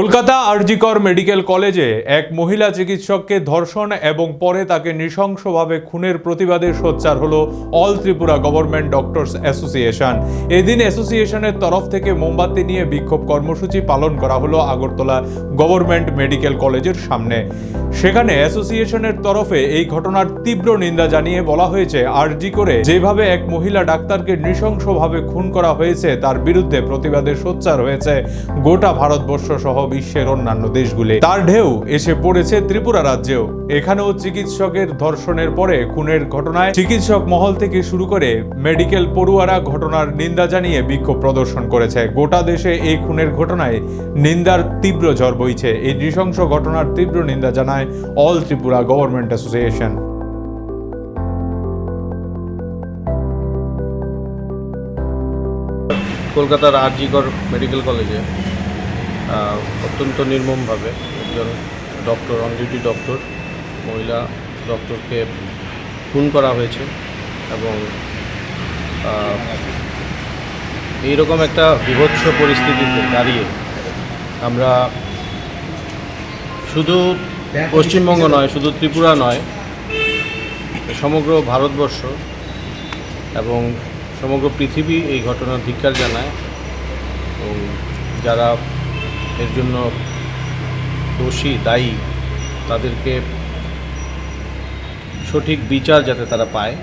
Kolkata RG Kar medical কলেজে এক মহিলা চিকিৎসককে ধর্ষণ এবং পরে তাকে নৃশংসভাবে খুনের প্রতিবাদে সোচ্চার হল all Tripura government doctors association. এদিন অ্যাসোসিয়েশনের তরফ থেকে মোমবাতি নিয়ে বিক্ষোভ কর্মসূচি পালন করা হলো আগরতলা গভর্নমেন্ট মেডিকেল কলেজের সামনে। সেখানে অ্যাসোসিয়েশনের তরফে এই ঘটনার তীব্র নিন্দা জানিয়ে বলা হয়েছে, আরজি করে যেভাবে এক মহিলা ডাক্তারকে নৃশংসভাবে খুন করা হয়েছে, তার বিরুদ্ধে প্রতিবাদে সোচ্চার হয়েছে গোটা ভারতবর্ষ সহ বিশ্বের অন্যান্য দেশগুলি। তার ঢেউ এসে পড়েছে ত্রিপুরা রাজ্যেও। এখানেও চিকিৎসকের ধর্ষণের পরে খুনের ঘটনায় চিকিৎসক মহল থেকে শুরু করে মেডিকেল পড়ুয়ারা ঘটনার নিন্দা জানিয়ে বিক্ষোভ প্রদর্শন করেছে। গোটা দেশে এই খুনের ঘটনায় নিন্দার তীব্র ঝড় বইছে। এই নৃশংস ঘটনার তীব্র নিন্দা জানায় অল ত্রিপুরা গভর্নমেন্ট অ্যাসোসিয়েশন। কলকাতার আরজিকর মেডিকেল কলেজে অত্যন্ত নির্মমভাবে একজন ডক্টর, অন ডিউটি ডক্টর, মহিলা ডক্টরকে খুন করা হয়েছে এবং এইরকম একটা বিভৎস পরিস্থিতিতে দাঁড়িয়ে আমরা শুধু পশ্চিমবঙ্গ নয়, শুধু ত্রিপুরা নয়, সমগ্র ভারতবর্ষ এবং সমগ্র পৃথিবী এই ঘটনার ধিক্কার জানায় এবং যারা এর জন্য দোষী দায়ী তাদেরকে সঠিক বিচার যাতে তারা পায়।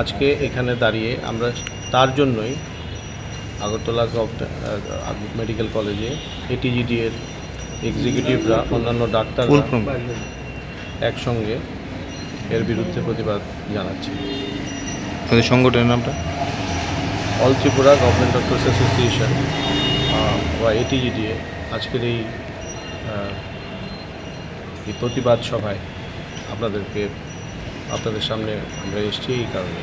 আজকে এখানে দাঁড়িয়ে আমরা তার জন্যই আগরতলা মেডিকেল কলেজে এটিজিডি এর এক্সিকিউটিভরা অন্যান্য ডাক্তাররা একসঙ্গে এর বিরুদ্ধে প্রতিবাদ জানাচ্ছি। সংগঠনের নামটা? All Tripura government doctors association. বা A T G D A আজকের এই এই প্রতিবাদ সভায় আপনাদেরকে আপনাদের সামনে আমরা এসেছি এই কারণে।